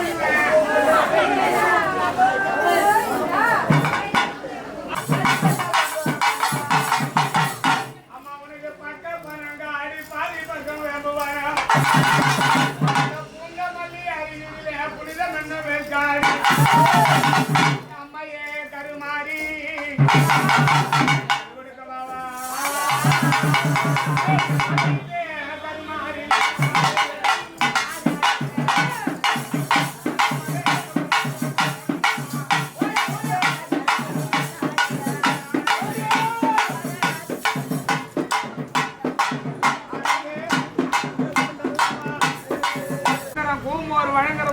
Hey, hey, hey.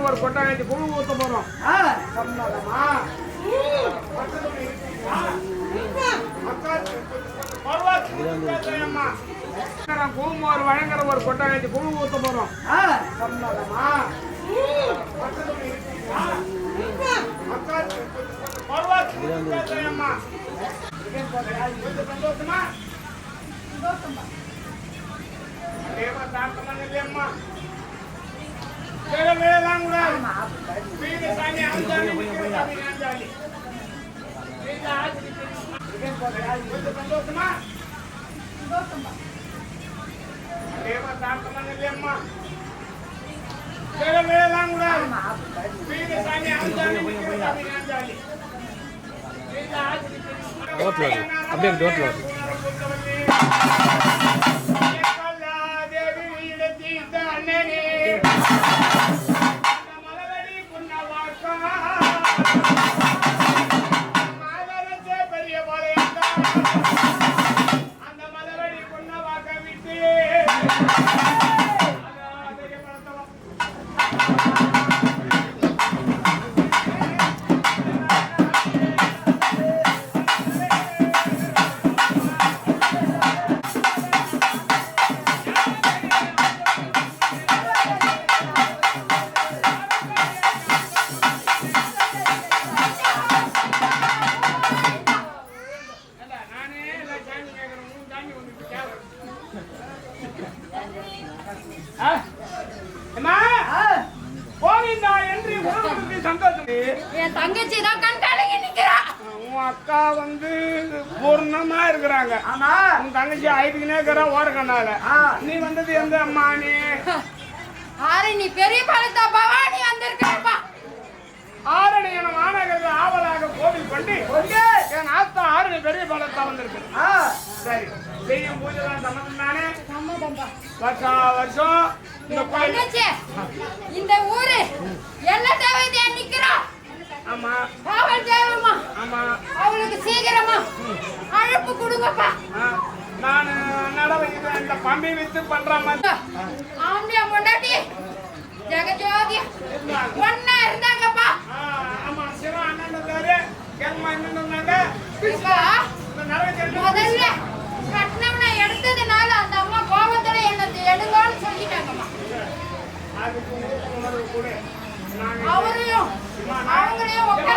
ஒரு கொட்டாயத்து குழு ஊத்த போறோம். பூமோர் வழங்குற ஒரு கொட்டாயத்து குழு ஊத்த போறோம். அம்மா சந்தோஷமா தேவ தாக்கமான இல்லையம்மா கொஞ்சம் சந்தோஷமா தேவ தாக்கமான இல்லையம்மா வேற வேலைலாம் கூடாது என் தங்கச்சி. தான் கண் கலங்கி நிக்கிறா. உன் அக்கா வந்து பூர்ணமா இருக்கிறாங்க. ஆமா உன் தங்கச்சி ஆயிட்டுக்கினே இருக்கிறா ஓரக்கண்ணால. நீ வந்தது எந்த அம்மா நீ ஆறு நீ பெரிய பழத்தா. பவானி வந்திருக்கிறப்பா ஆரணி என மாநகரத்தில் ஆவலாக கோவில் கொண்டு என் ஆத்தா ஆரணி பெரிய பலத்தா வந்திருக்கு. சரி செய்யும் பூஜை தான் சம்மந்தம் தானே? சம்மதம்பா வருஷா வருஷம் இந்த ஊரு. எல்லா தேவையா நிக்கிறா ஆமா. காவல் தேவமா ஆமா. அவளுக்கு சீக்கிரமா அழைப்பு கொடுங்கப்பா. நான் நடவை இந்த பம்பி வித்து பண்ற மாதிரி. அவரையும் அவங்களையும் உட்கார